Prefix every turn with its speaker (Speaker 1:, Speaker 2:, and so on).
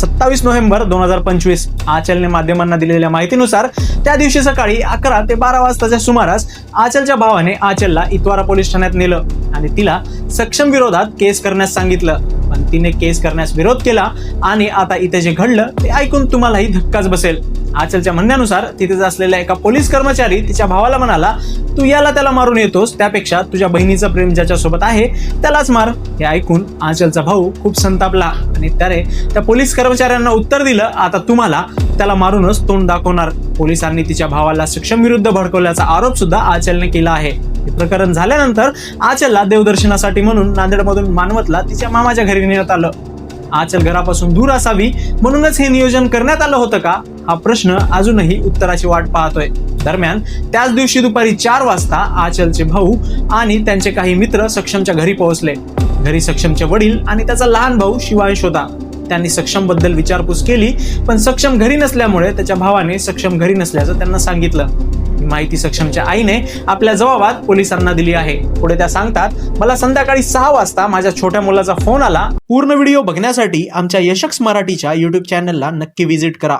Speaker 1: सत्तावीस नोव्हेंबर दोन हजार पंचवीस आचलने माध्यमांना दिलेल्या माहितीनुसार त्या दिवशी सकाळी अकरा ते बारा वाजताच्या सुमारास आचलच्या भावाने आचलला इतवारा पोलीस ठाण्यात नेलं आणि तिला सक्षम विरोधात केस करण्यास सांगितलं. तिने केस करण्यास विरोध केला आणि आता इथे जे घडलं ते ऐकून तुम्हालाही धक्काच बसेल. आचलच्या म्हणण्यानुसार तिथेच असलेला एका पोलीस कर्मचारी तिच्या भावाला म्हणाला तू याला त्याला मारून येतोस त्यापेक्षा तुझ्या बहिणीचं प्रेम ज्याच्यासोबत आहे त्यालाच मार. हे ऐकून आचलचा भाऊ खूप संतापला आणि त्याने त्या पोलीस कर्मचाऱ्यांना उत्तर दिलं आता तुम्हाला त्याला मारूनच तोंड दाखवणार. पोलिसांनी तिच्या भावाला सक्षम विरुद्ध भडकवल्याचा आरोप सुद्धा आचलने केला आहे. हे प्रकरण झाल्यानंतर आचलला देवदर्शनासाठी म्हणून नांदेडमधून मानवतला तिच्या मामाच्या घरी नेण्यात आलं. आचल घरापासून दूर असावी म्हणूनच हे नियोजन करण्यात आलं होतं का? हा प्रश्न अजूनही उत्तराची वाट पाहतोय. दरम्यान त्याच दिवशी दुपारी चार वाजता आचलचे भाऊ आणि त्यांचे काही मित्र सक्षमच्या घरी पोहोचले. घरी सक्षमचे वडील आणि त्याचा लहान भाऊ शिवांश होता त्यांनी सक्षमबद्दल विचारपूस केली पण सक्षम घरी नसल्यामुळे त्याच्या भावाने सक्षम घरी नसल्याचं त्यांना सांगितलं. माहिती सक्षमच्या आईने आपल्या जबाबात पोलिसांना दिली आहे. पुढे त्या सांगतात मला संध्याकाळी सहा वाजता माझ्या छोट्या मुलाचा फोन आला. पूर्ण व्हिडिओ बघण्यासाठी आमच्या यशक्स मराठीच्या युट्यूब चॅनलला नक्की व्हिजिट करा.